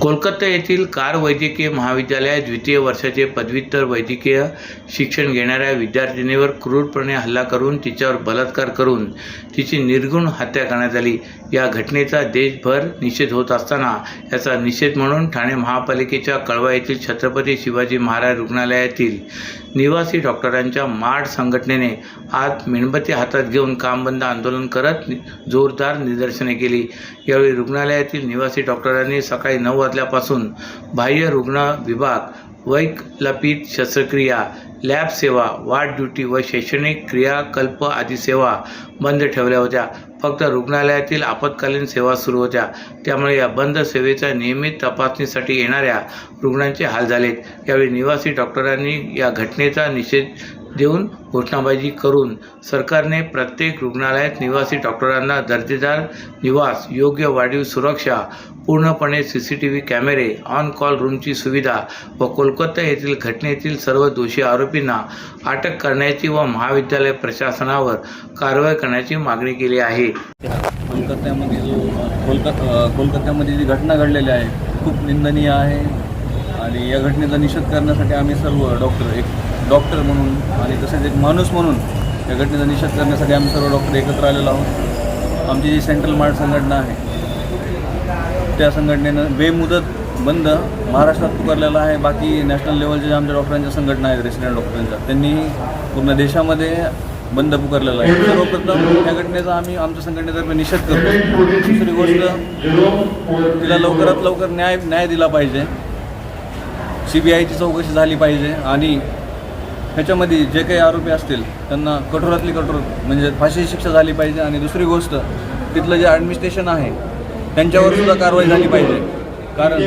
कोलकाता येथील कार वैद्यकीय महाविद्यालयात द्वितीय वर्षाचे पदव्युत्तर वैद्यकीय शिक्षण घेणाऱ्या विद्यार्थिनीवर क्रूरपणे हल्ला करून तिच्यावर बलात्कार करून तिची निर्गुण हत्या करण्यात आली. या घटनेचा देशभर निषेध होत असताना याचा निषेध म्हणून ठाणे महापालिकेच्या कळवा येथील छत्रपती शिवाजी महाराज रुग्णालयातील निवासी डॉक्टरांच्या माड संघटनेने आज मेणबत्ती हातात घेऊन काम बंद आंदोलन करत जोरदार निदर्शने केली. यावेळी रुग्णालयातील निवासी डॉक्टरांनी सकाळी नऊ वाजल्यापासून बाह्य रुग्ण विभाग वैकल्पित शस्त्रक्रिया लॅब सेवा वार्ड ड्युटी व शैक्षणिक क्रियाकल्प आदी सेवा बंद ठेवल्या होत्या. फक्त रुग्णालयातील आपत्कालीन सेवा सुरू होत्या. त्यामुळे या बंद सेवेच्या नियमित तपासणीसाठी येणाऱ्या रुग्णांचे हाल झालेत. यावेळी निवासी डॉक्टरांनी या घटनेचा निषेध देऊन घोषणाबाजी करून सरकारने प्रत्येक रुग्णालयात निवासी डॉक्टरांना दर्जेदार निवास योग्य वाढीव सुरक्षा पूर्णपणे सी सी टी व्ही कॅमेरे ऑन कॉल रूमची सुविधा व कोलकाता येथील घटनेतील सर्व दोषी आरोपींना अटक करण्याची व महाविद्यालय प्रशासनावर कारवाई करण्याची मागणी केली आहे. कोलकात्यामध्ये जो कोलकाता कोलकात्यामध्ये जी घटना घडलेली आहे खूप निंदनीय आहे. आणि या घटनेचा निषेध करण्यासाठी आम्ही सर्व डॉक्टर एक डॉक्टर म्हणून आणि तसेच एक माणूस म्हणून या घटनेचा निषेध करण्यासाठी आम्ही सर्व डॉक्टर एकत्र आलेलो आहोत. आमची जी सेंट्रल मार्ट संघटना आहे त्या संघटनेनं बेमुदत बंद महाराष्ट्रात पुकारलेला आहे. बाकी नॅशनल लेवलच्या आमच्या डॉक्टरांच्या संघटना आहेत रेसिडेंट डॉक्टरांच्या त्यांनी पूर्ण देशामध्ये बंद पुकारलेला आहे. सर्वप्रथम या घटनेचा आम्ही आमच्या संघटनेतर्फे निषेध करतो. दुसरी गोष्ट तिला लवकरात लवकर न्याय न्याय दिला पाहिजे. सी बी आयची चौकशी झाली पाहिजे आणि ह्याच्यामध्ये जे काही आरोपी असतील त्यांना कठोरातली कठोर म्हणजे फाशीची शिक्षा झाली पाहिजे. आणि दुसरी गोष्ट तिथलं जे ॲडमिनिस्ट्रेशन आहे त्यांच्यावर सुद्धा कारवाई झाली पाहिजे. कारण